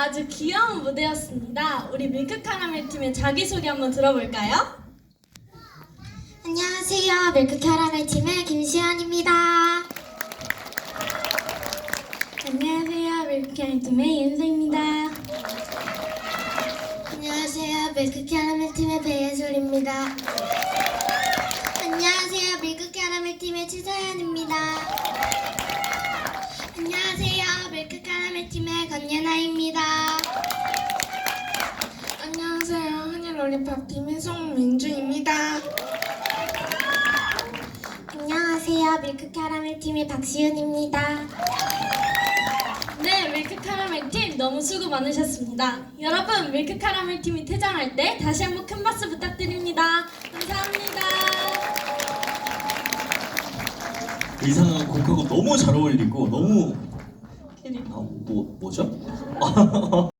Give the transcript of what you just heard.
아주 귀여운 무대였습니다. 우리 밀크 카라멜 팀의 자기소개 한번 들어볼까요? 안녕하세요. 밀크 캐러멜 팀의 김시연입니다. 안녕하세요. 밀크 카라멜 팀의 윤서입니다. 안녕하세요. 밀크 캐러멜 팀의 배예솔입니다. 안녕하세요. 밀크 캐러멜 팀의 최서연입니다. 팀의 송민주입니다. 안녕하세요. 밀크 캐러멜 팀의 박시윤입니다. 네, 밀크 카라멜 팀 너무 수고 많으셨습니다. 여러분, 밀크 카라멜 팀이 퇴장할 때 다시 한번 큰 박수 부탁드립니다. 감사합니다. 의상은 곡하고 너무 잘 어울리고 너무 아, 뭐 뭐죠?